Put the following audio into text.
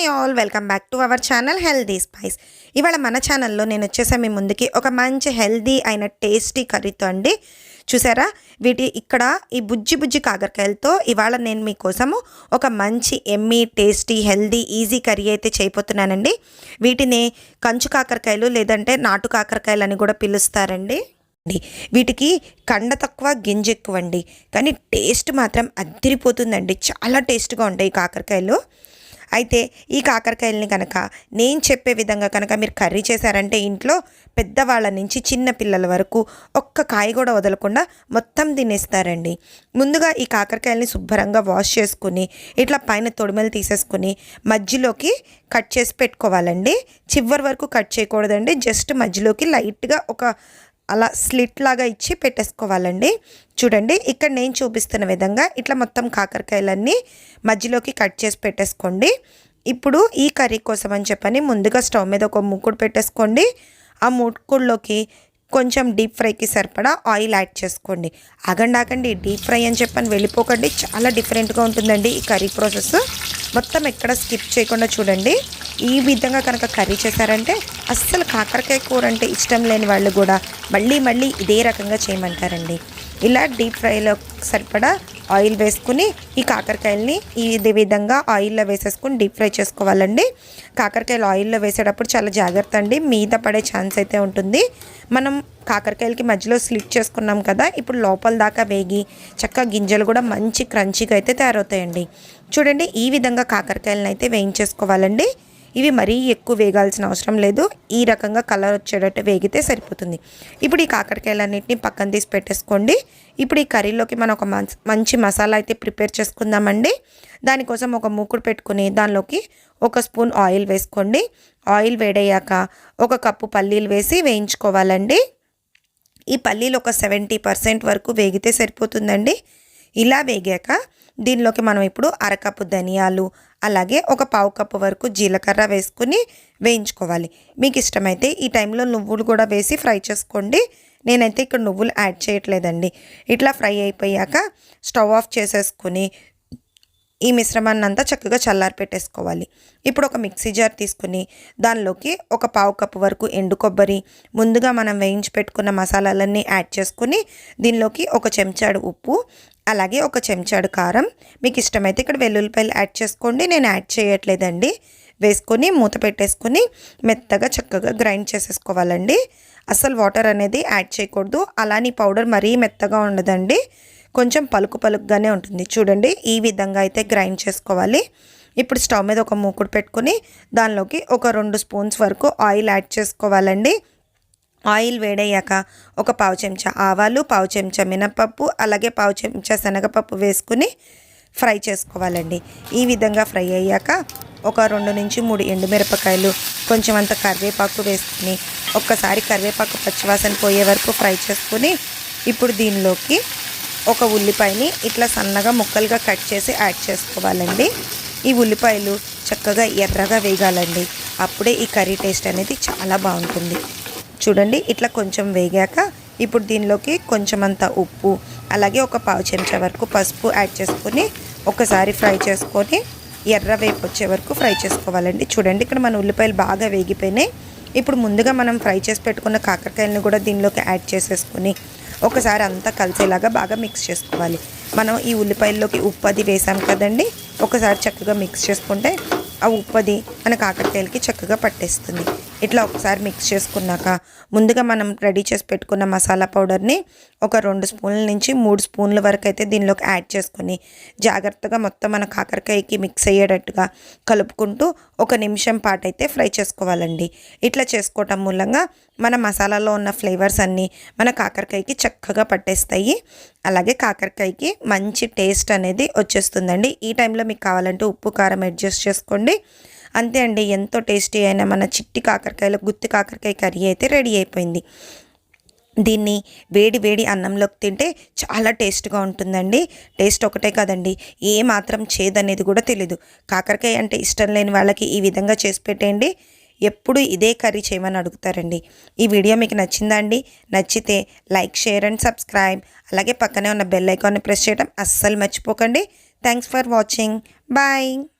Hi all welcome back to our channel healthy spice. ఇవాళ మన ఛానల్లో నేను వచ్చేసా మీ ముందుకి ఒక మంచి హెల్దీ అయిన టేస్టీ కర్రీతో అండి. చూసారా? వీటి ఇక్కడ ఈ బుజ్జి బుజ్జి కాకరకాయలతో ఇవాళ నేను మీకోసము ఒక మంచి yummy tasty healthy easy curry అయితే చేయబోతున్నానండి. వీటిని కంచు కాకరకాయలు లేదంటే నాటు కాకరకాయలు అని కూడా పిలుస్తారండి. అండి వీటికి కండ తక్కువ గింజ ఎక్కువ అండి కానీ టేస్ట్ మాత్రం అదిరిపోతుందండి. చాలా టేస్ట్గా ఉంటాయి ఈ కాకరకాయలు. అయితే ఈ కాకరకాయలని కనుక నేను చెప్పే విధంగా కనుక మీరు కర్రీ చేశారంటే ఇంట్లో పెద్దవాళ్ళ నుంచి చిన్న పిల్లల వరకు ఒక్క కాయ కూడా వదలకుండా మొత్తం తినేస్తారండి. ముందుగా ఈ కాకరకాయలని శుభ్రంగా వాష్ చేసుకుని ఇట్లా పైన తొడిమలు తీసేసుకుని మధ్యలోకి కట్ చేసి పెట్టుకోవాలండి. చివరి వరకు కట్ చేయకూడదండి. జస్ట్ మధ్యలోకి లైట్గా ఒక అలా స్లిట్ లాగా ఇచ్చి పెట్టేసుకోవాలండి. చూడండి ఇక్కడ నేను చూపిస్తున్న విధంగా ఇట్లా మొత్తం కాకరకాయలన్నీ మధ్యలోకి కట్ చేసి పెట్టేసుకోండి. ఇప్పుడు ఈ కర్రీ కోసం అని చెప్పని ముందుగా స్టవ్ మీద ఒక మూకుడు పెట్టేసుకోండి. ఆ మూకుడులోకి కొంచెం డీప్ ఫ్రైకి సరిపడా ఆయిల్ యాడ్ చేసుకోండి. ఆగండి ఆగండి డీప్ ఫ్రై అని చెప్పని వెళ్ళిపోకండి. చాలా డిఫరెంట్గా ఉంటుందండి ఈ కర్రీ ప్రాసెస్. మొత్తం ఎక్కడ స్కిప్ చేయకుండా చూడండి. ఈ విధంగా కనుక కర్రీ చేశారంటే అస్సలు కాకరకాయ కూర అంటే ఇష్టం లేని వాళ్ళు కూడా మళ్ళీ మళ్ళీ ఇదే రకంగా చేయమంటారండి. ఇలా డీప్ ఫ్రైలో సరిపడా ఆయిల్ వేసుకుని ఈ కాకరకాయలని ఈ విధంగా ఆయిల్లో వేసేసుకుని డీప్ ఫ్రై చేసుకోవాలండి. కాకరకాయలు ఆయిల్లో వేసేటప్పుడు చాలా జాగ్రత్త అండి. మీద పడే ఛాన్స్ అయితే ఉంటుంది. మనం కాకరకాయలకి మధ్యలో స్లిప్ చేసుకున్నాం కదా ఇప్పుడు లోపల దాకా వేగి చక్కగా గింజలు కూడా మంచి క్రంచీగా అయితే తయారవుతాయండి. చూడండి ఈ విధంగా కాకరకాయలను అయితే వేయించేసుకోవాలండి. ఇవి మరీ ఎక్కువ వేగాల్సిన అవసరం లేదు. ఈ రకంగా కలర్ వచ్చేటట్టు వేగితే సరిపోతుంది. ఇప్పుడు ఈ కాకరకాయలన్నింటినీ పక్కన తీసి పెట్టేసుకోండి. ఇప్పుడు ఈ కర్రీలోకి మనం ఒక మంచి మసాలా అయితే ప్రిపేర్ చేసుకుందామండి. దానికోసం ఒక మూకుడు పెట్టుకుని దానిలోకి ఒక స్పూన్ ఆయిల్ వేసుకోండి. ఆయిల్ వేడయ్యాక ఒక కప్పు పల్లీలు వేసి వేయించుకోవాలండి. ఈ పల్లీలు ఒక సెవెంటీ పర్సెంట్ వరకు వేగితే సరిపోతుందండి. ఇలా వేగాక దీనిలోకి మనం ఇప్పుడు అరకప్పు ధనియాలు అలాగే ఒక పావు కప్పు వరకు జీలకర్ర వేసుకుని వేయించుకోవాలి. మీకు ఇష్టమైతే ఈ టైంలో నువ్వులు కూడా వేసి ఫ్రై చేసుకోండి. నేనైతే ఇక్కడ నువ్వులు యాడ్ చేయట్లేదండి. ఇట్లా ఫ్రై అయిపోయాక స్టవ్ ఆఫ్ చేసేసుకుని ఈ మిశ్రమాన్ని అంతా చక్కగా చల్లారి పెట్టేసుకోవాలి. ఇప్పుడు ఒక మిక్సీ జార్ తీసుకుని దానిలోకి ఒక పావు కప్పు వరకు ఎండు కొబ్బరి ముందుగా మనం వేయించి పెట్టుకున్న మసాలాలన్నీ యాడ్ చేసుకుని దీనిలోకి ఒక చెంచాడు ఉప్పు అలాగే ఒక చెంచాడు కారం. మీకు ఇష్టమైతే ఇక్కడ వెల్లుల్లిపాయలు యాడ్ చేసుకోండి. నేను యాడ్ చేయట్లేదండి. వేసుకొని మూత పెట్టేసుకొని మెత్తగా చక్కగా గ్రైండ్ చేసేసుకోవాలండి. అసలు వాటర్ అనేది యాడ్ చేయకూడదు. అలానే పౌడర్ మరీ మెత్తగా ఉండదండి. కొంచెం పలుకు పలుకుగానే ఉంటుంది. చూడండి ఈ విధంగా అయితే గ్రైండ్ చేసుకోవాలి. ఇప్పుడు స్టవ్ మీద ఒక మూకుడు పెట్టుకొని దానిలోకి ఒక రెండు స్పూన్స్ వరకు ఆయిల్ యాడ్ చేసుకోవాలండి. ఆయిల్ వేడయ్యాక ఒక పావు చెంచా ఆవాలు పావు చెంచా మినపప్పు అలాగే పావు చెంచా శనగపప్పు వేసుకుని ఫ్రై చేసుకోవాలండి. ఈ విధంగా ఫ్రై అయ్యాక ఒక రెండు నుంచి మూడు ఎండుమిరపకాయలు కొంచెం అంత కరివేపాకు వేసుకుని ఒక్కసారి కరివేపాకు పచ్చివాసన పోయే వరకు ఫ్రై చేసుకుని ఇప్పుడు దీనిలోకి ఒక ఉల్లిపాయని ఇట్లా సన్నగా ముక్కలుగా కట్ చేసి యాడ్ చేసుకోవాలండి. ఈ ఉల్లిపాయలు చక్కగా ఎర్రగా వేగాలండి. అప్పుడే ఈ కర్రీ టేస్ట్ అనేది చాలా బాగుంటుంది. చూడండి ఇట్లా కొంచెం వేగాక ఇప్పుడు దీనిలోకి కొంచెం అంత ఉప్పు అలాగే ఒక పావు చెంచా వరకు పసుపు యాడ్ చేసుకొని ఒకసారి ఫ్రై చేసుకొని ఎర్ర వేపు వచ్చే వరకు ఫ్రై చేసుకోవాలండి. చూడండి ఇక్కడ మన ఉల్లిపాయలు బాగా వేగిపోయినాయి. ఇప్పుడు ముందుగా మనం ఫ్రై చేసి పెట్టుకున్న కాకరకాయలను కూడా దీనిలోకి యాడ్ చేసేసుకొని ఒకసారి అంతా కలిసేలాగా బాగా మిక్స్ చేసుకోవాలి. మనం ఈ ఉల్లిపాయల్లోకి ఉప్పు అది వేసాం కదండి ఒకసారి చక్కగా మిక్స్ చేసుకుంటే ఆ ఉప్పది మన కాకరకాయలకి చక్కగా పట్టేస్తుంది. ఇట్లా ఒకసారి మిక్స్ చేసుకున్నాక ముందుగా మనం రెడీ చేసి పెట్టుకున్న మసాలా పౌడర్ని ఒక రెండు స్పూన్ల నుంచి మూడు స్పూన్ల వరకు అయితే దీనిలోకి యాడ్ చేసుకొని జాగ్రత్తగా మొత్తం మన కాకరకాయకి మిక్స్ అయ్యేటట్టుగా కలుపుకుంటూ ఒక నిమిషం పాటు అయితే ఫ్రై చేసుకోవాలండి. ఇట్లా చేసుకోవటం మూలంగా మన మసాలాలో ఉన్న ఫ్లేవర్స్ అన్నీ మన కాకరకాయకి చక్కగా పట్టేస్తాయి. అలాగే కాకరకాయకి మంచి టేస్ట్ అనేది వచ్చేస్తుందండి. ఈ టైంలో మీకు కావాలంటే ఉప్పు కారం అడ్జస్ట్ చేసుకోండి. అంతే అండి ఎంతో టేస్టీ అయిన మన చిట్టి కాకరకాయల గుత్తి కాకరకాయ కర్రీ అయితే రెడీ అయిపోయింది. దీన్ని వేడి వేడి అన్నంలోకి తింటే చాలా టేస్ట్గా ఉంటుందండి. టేస్ట్ ఒకటే కాదండి ఏ మాత్రం చేదనేది కూడా తెలీదు. కాకరకాయ అంటే ఇష్టం లేని వాళ్ళకి ఈ విధంగా చేసి పెట్టేయండి. ఎప్పుడు ఇదే కర్రీ చేయమని అడుగుతారండి. ఈ వీడియో మీకు నచ్చిందా అండి? నచ్చితే లైక్ షేర్ అండ్ సబ్స్క్రైబ్. అలాగే పక్కనే ఉన్న బెల్ ఐకాన్ని ప్రెస్ చేయడం అస్సలు మర్చిపోకండి. Thanks for watching. బాయ్.